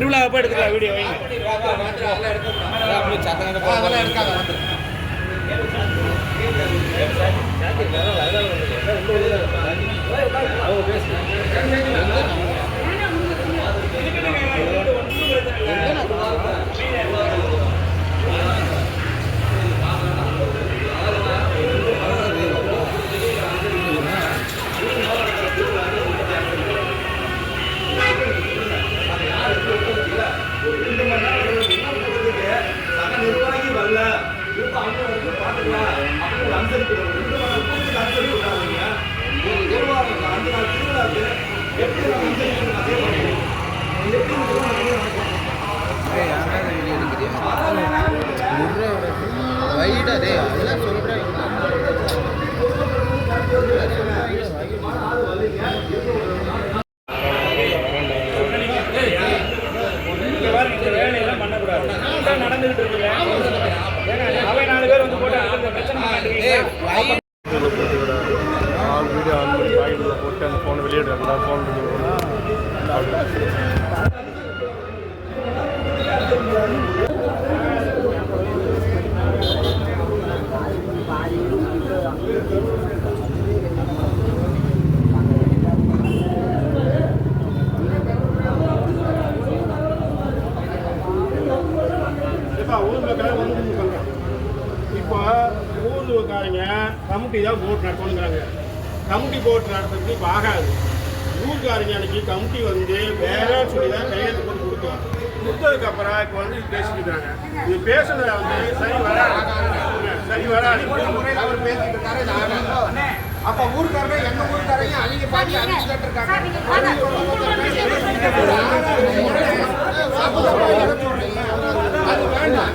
திருவிழா அப்போ எடுத்துக்கலாம் வீடியோ வைங்க போட் நடத்தணுங்கிறாங்க கமிட்டி போட் நடத்துறது இப்போ ஆகாது. ஊருக்காரங்க அன்னைக்கு கமிட்டி வந்து வேறான்னு சொல்லி தான் கையெழுத்து போட்டு கொடுத்தோம். கொடுத்ததுக்கு அப்புறம் இப்போ வந்து பேசிக்கிறாங்க இது பேசுனதை வந்து சரி வராது. சரி வராது. அவர் பேசிட்டு இருக்காரு அப்ப ஊருக்காரங்க எங்க ஊருக்காரங்க அவங்க பாட்டி அழிச்சுட்டு இருக்காங்க. அது வேண்டாம்.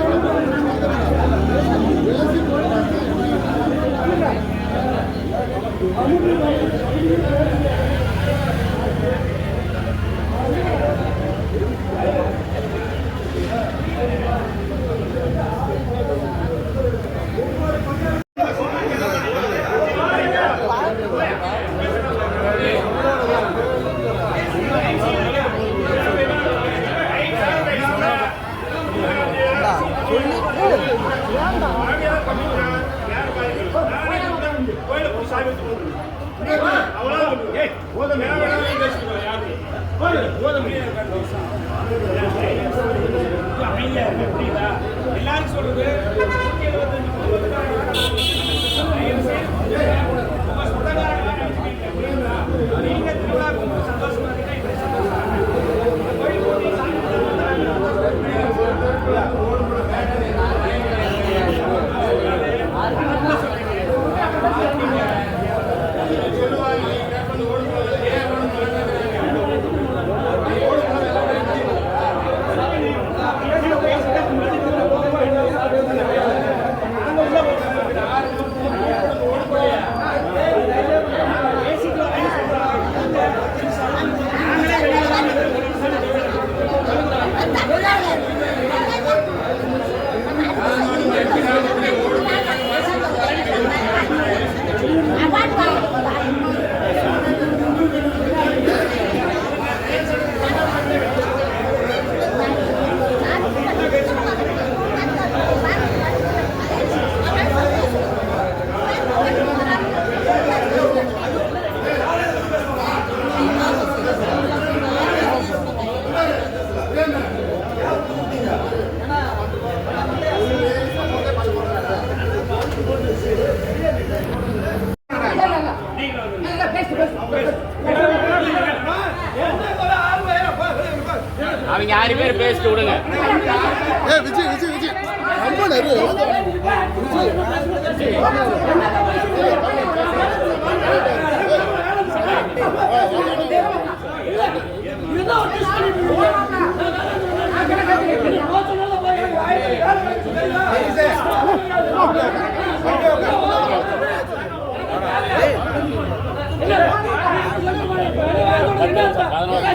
கொடுங்க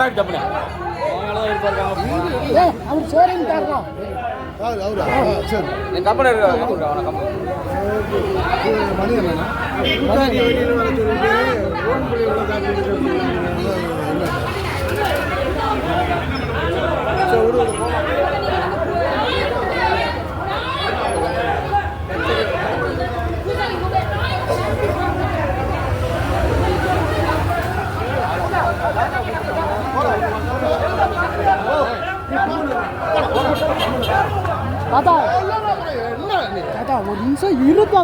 போராடி தப்புனே அவர் சோரிங் தாரா அவர் அவர் சரி நீ கம்பெனி இருக்கா கம்பெனி அவன கம்பெனி மணி என்ன மணி வெளியில வர சொல்லிட்டு ஃபோன் பண்ணி உள்ள காட்டி சொல்லுங்க சோ ஒரு போமா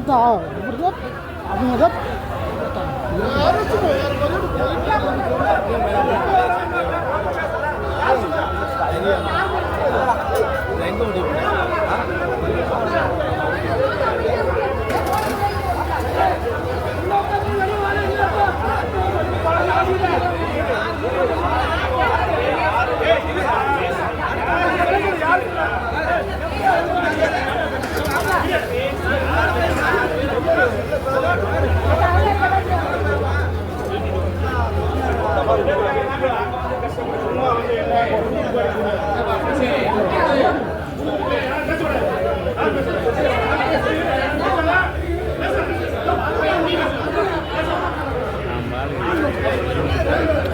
da, burada, abi ne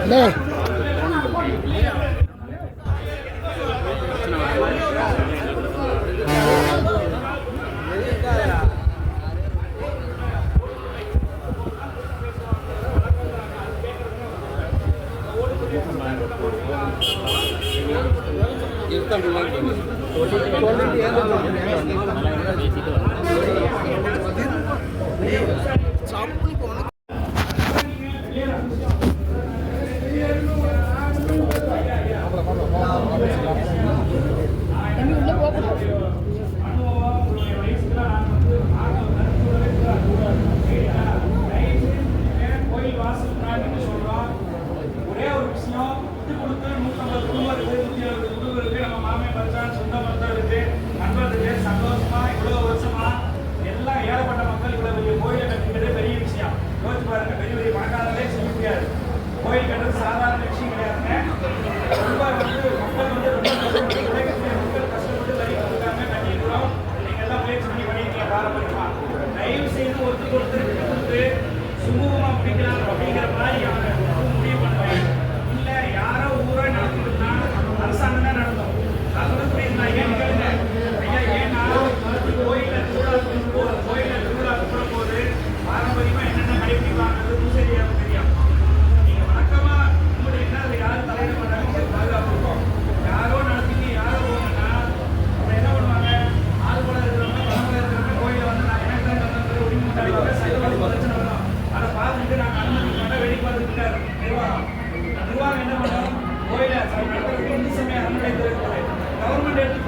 Na.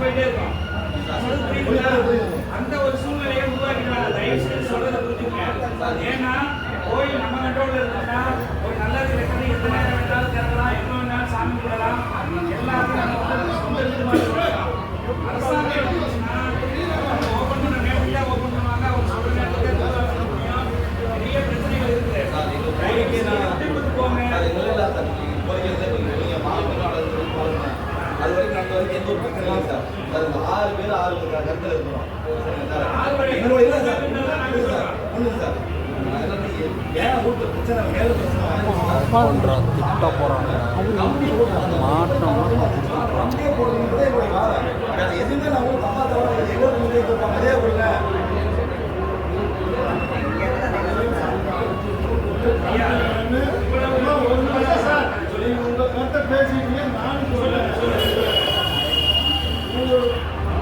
போயிட்டே இருக்கும் அந்த ஒரு சூழ்நிலையை உருவாக்கிடுவாங்க தயவு செய்து சொல்றதை புரிஞ்சுக்க ஏன்னா கோயில் நம்ம கண்ட்ரோல்ல இருந்தோம்னா ஒரு நல்லது கெட்டது எந்த நேரம் வேணாலும் திறக்கலாம் எவ்வளோ இன்னைக்கு வரைக்கும் எந்த ஒரு பிரச்சனை இல்லை சார் சார் இந்த ஆறு பேர் ஆறு கருத்தில் இருக்கிறோம் ஒன்றுங்க சார் திட்ட போறாங்க மாட்டோம்னா எதுவுமே நான் தப்பா தவிர பேசி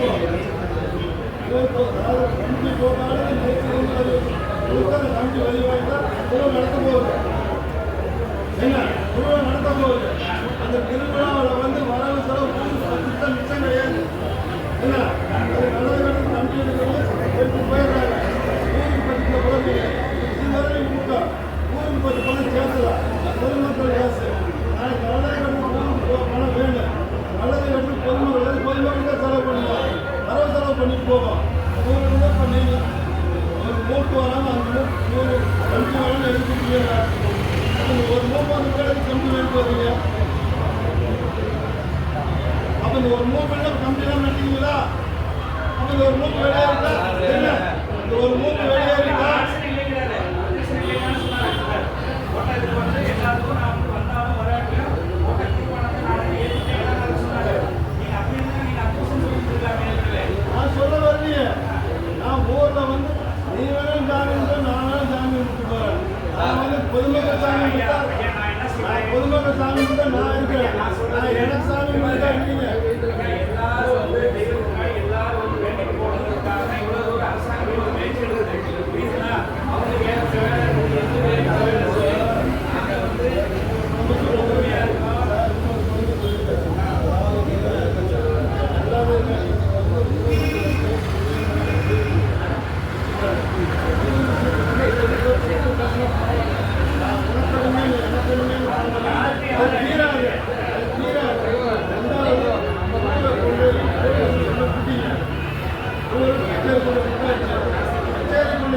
¡Gracias! அப்ப இந்த ஒரு மூணு பிள்ளை கம்பி தான் நட்டீங்களா அப்ப இந்த ஒரு மூணு வெளியே இருந்தா என்ன? இந்த ஒரு மூணு வெளியே இருந்தா? பொதுமக்கள் சாமி பொதுமன்ற சாமி நான் இருக்கேன் நான் எனக்கு சாமி தான் இருக்கீங்க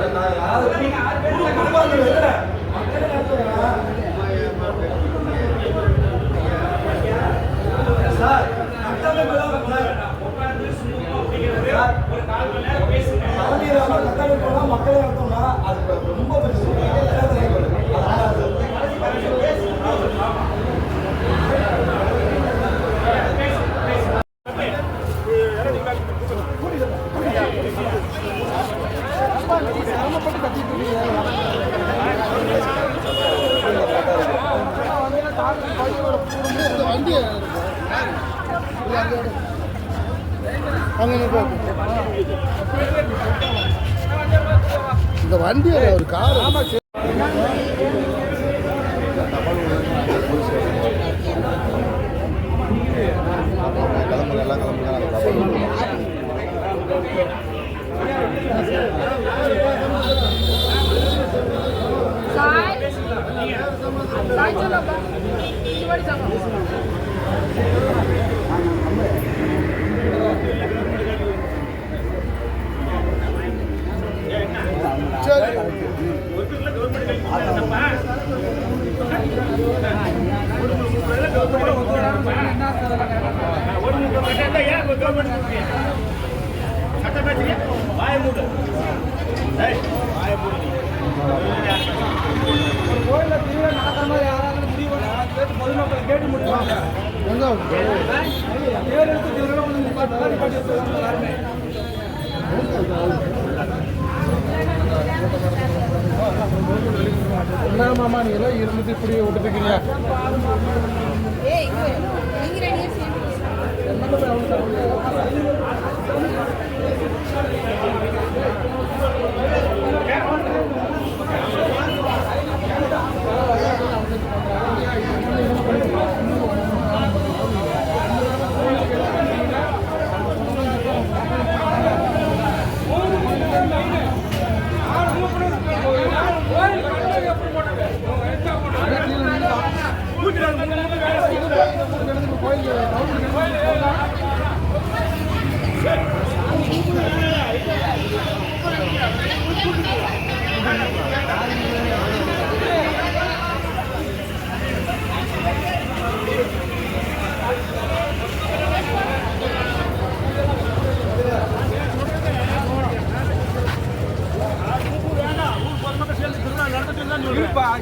அதை நான் யாரும் இந்த வண்டி ஒரு கார் ஆமாம் மாமா நீங்களாம் இருந்துட்டு இப்படி விட்டுருக்கீங்க What?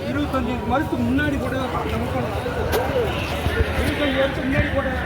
இருபத்தஞ்சு மருத்துக்கு முன்னாடி போட்டு முன்னாடி போட்டு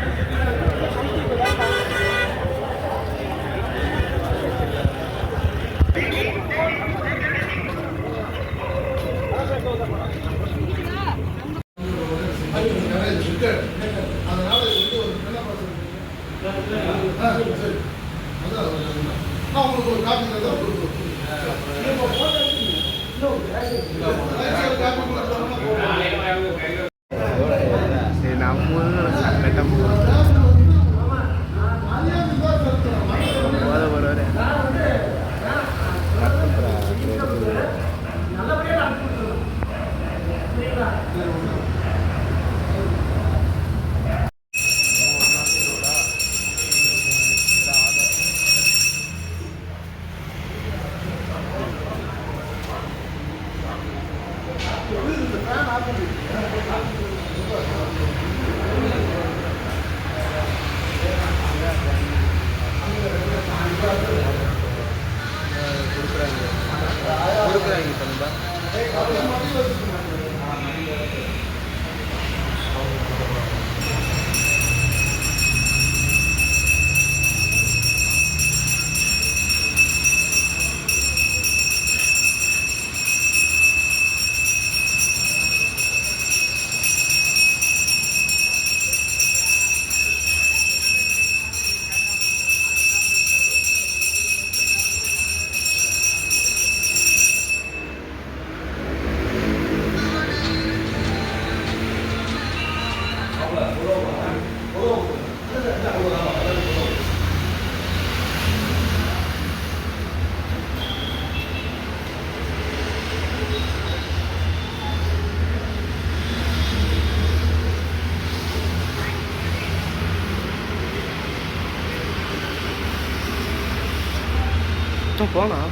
光了啊。